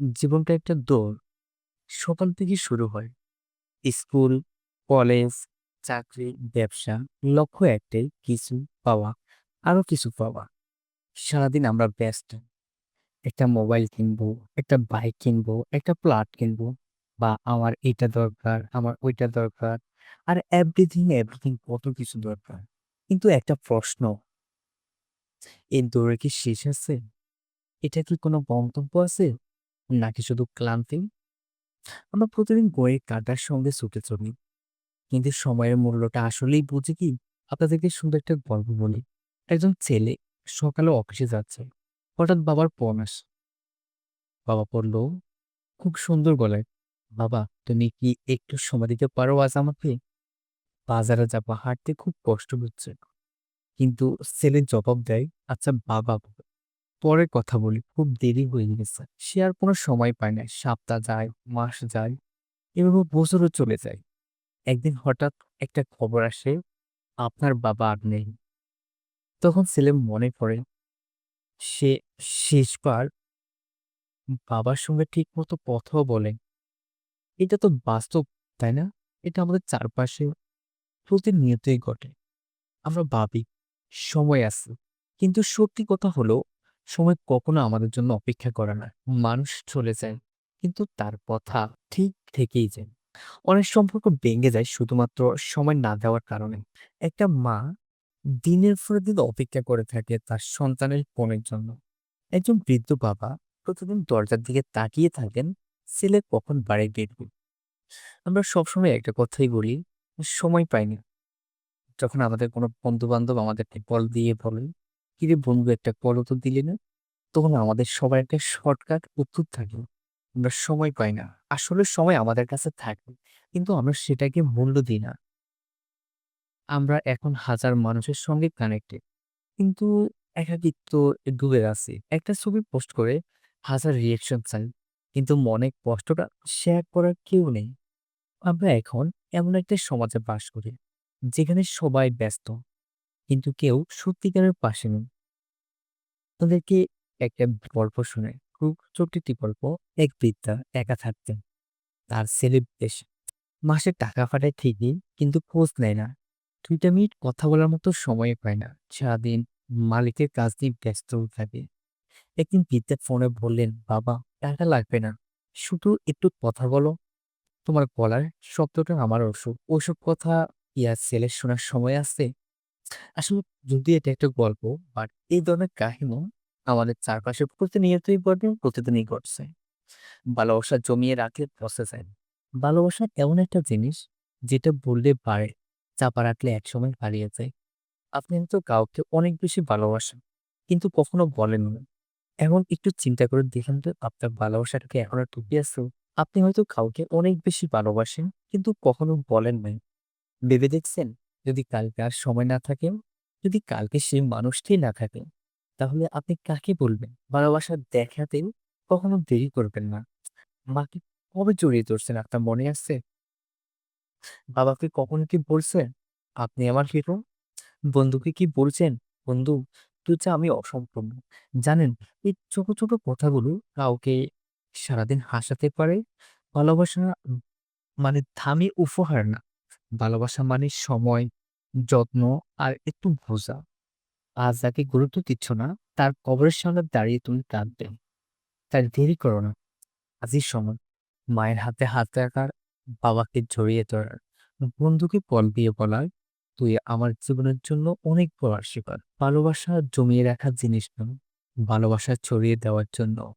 জীবনটা একটা দৌড়। সকাল থেকে শুরু হয়। স্কুল, কলেজ, চাকরি, ব্যবসা। লক্ষ্য একটাই কিছু পাওয়া, আরও কিছু পাওয়া। সারাদিন আমরা ব্যস্ত। একটা মোবাইল কিনবো, একটা বাইক কিনবো, একটা ফ্ল্যাট কিনবো বা আমার এটা দরকার, আমার ওইটা দরকার। আর এভরিথিং, এভরিথিং কত কিছু দরকার। কিন্তু একটা প্রশ্ন, এই দৌড়ে কি শেষ আছে? এটা কি কোনো গন্তব্য আছে? নাকি শুধু ক্লান্তি? আমরা প্রতিদিন ঘড়ির কাঁটার সঙ্গে ছুটে চলি। কিন্তু সময়ের মূল্যটা আসলেই বুঝি কি? আপনাদেরকে সুন্দর একটা গল্প বলি। একজন ছেলে সকালে অফিসে যাচ্ছে। হঠাৎ বাবার ফোন আসে। বাবা বলল খুব সুন্দর গলায়, "বাবা তুমি কি একটু সময় দিতে পারো আজ আমাকে? বাজারে যাব, হাঁটতে খুব কষ্ট হচ্ছে।" কিন্তু ছেলে জবাব দেয়, "আচ্ছা বাবা, পরে কথা বলি, খুব দেরি হয়ে গেছে।" সে আর কোনো সময় পায় না। সপ্তাহ যায়, মাস যায়, এভাবে বছরও চলে যায়। একদিন হঠাৎ একটা খবর আসে, আপনার বাবা আর নেই। তখন ছেলের মনে পড়ে, সে শেষবার বাবার সঙ্গে ঠিক মতো কথাও বলে। এটা তো বাস্তব, তাই না? এটা আমাদের চারপাশে প্রতিনিয়তই ঘটে। আমরা ভাবি সময় আছে। কিন্তু সত্যি কথা হলো সময় কখনো আমাদের জন্য অপেক্ষা করে না। মানুষ চলে যায়, কিন্তু তার কথা ঠিক থেকেই যায়। অনেক সম্পর্ক ভেঙে যায় শুধুমাত্র সময় না দেওয়ার কারণে। একটা মা দিনের পর দিন অপেক্ষা করে থাকে তার সন্তানের ফোনের জন্য। একজন বৃদ্ধ বাবা প্রতিদিন দরজার দিকে তাকিয়ে থাকেন ছেলে কখন বাড়ি ফিরবে। আমরা সবসময় একটা কথাই বলি, সময় পাইনি যখন আমাদের কোনো বন্ধু-বান্ধব আমাদেরকে কল দিয়ে বলে, "কিরে বন্ধু একটা কলও তো দিলি না?" তখন আমাদের সবার একটা শর্টকাট উত্তর থাকে, আমরা সময় পাই না। আসলে সময় আমাদের কাছে থাকে, কিন্তু আমরা সেটাকে মূল্য দিই না। আমরা এখন হাজার মানুষের সঙ্গে কানেক্টেড, কিন্তু একাকিত্ব ডুবে আছি। একটা ছবি পোস্ট করে হাজার রিয়েকশন চাই, কিন্তু মনে কষ্টটা শেয়ার করার কেউ নেই। আমরা এখন এমন একটা সমাজে বাস করি, যেখানে সবাই ব্যস্ত, কিন্তু কেউ সত্যিকারের পাশে নেই। আপনাদেরকে একটা গল্প শুনে খুব ছোট্ট গল্প। এক বৃদ্ধা একা থাকতেন। তার ছেলে বিদেশে। মাসে টাকা পাঠায় ঠিকই, কিন্তু খোঁজ নেয় না। ২ টা মিনিট কথা বলার মতো সময় পায় না। সারাদিন মালিকের কাজ নিয়ে ব্যস্ত থাকে। একদিন বৃদ্ধা ফোনে বললেন, "বাবা টাকা লাগবে না। শুধু একটু কথা বলো। তোমার গলার শব্দটা আমার অসুখ ওসব কথা আর ছেলের শোনার সময় আছে?" আসলে যদিও এটা একটা গল্প, বাট এই ধরনের কাহিনী আমাদের চারপাশে প্রতিনিয়তই ঘটে, প্রতিদিনই ঘটছে। ভালোবাসা জমিয়ে রাখলে পচে যায়। ভালোবাসা এমন একটা জিনিস, যেটা বললে বাড়ে, চাপা রাখলে একসময় হারিয়ে যায়। আপনি হয়তো কাউকে অনেক বেশি ভালোবাসেন, কিন্তু কখনো বলেন না। এমন একটু চিন্তা করে দেখেন তো আপনার ভালোবাসাটাকে এখন আর টিকে আছে? আপনি হয়তো কাউকে অনেক বেশি ভালোবাসেন, কিন্তু কখনো বলেন নাই। ভেবে দেখছেন, যদি কালকে আর সময় না থাকে, যদি কালকে সেই মানুষটি না থাকে, তাহলে আপনি কাকে বলবেন? ভালোবাসা দেখাতে কখনো দেরি করবেন না। মাকে কবে জড়িয়ে ধরছেন আপনার মনে আছে? বাবাকে কখনো কি বলছেন, "আপনি আমার হিরো"? বন্ধুকে কি বলছেন, "বন্ধু তুই ছাড়া আমি অসম্পূর্ণ"? জানেন এই ছোট, ছোট কথাগুলো কাউকে সারাদিন হাসাতে পারে। ভালোবাসা মানে দামি উপহার না। ভালোবাসা মানে সময়, যত্ন আর একটু বোঝা। আজ যাকে গুরুত্ব দিচ্ছ না, তার কবরের সামনে দাঁড়িয়ে তুমি কাঁদবে। তাই দেরি করো না। আজই সময়। মায়ের হাতে হাত রাখার, বাবাকে জড়িয়ে ধরার, বন্ধুকে কল দিয়ে বলার, "তুই আমার জীবনের জন্য অনেক বড় আশীর্বাদ।" ভালোবাসা জমিয়ে রাখার জিনিস নয়, ভালোবাসা ছড়িয়ে দেওয়ার জন্য।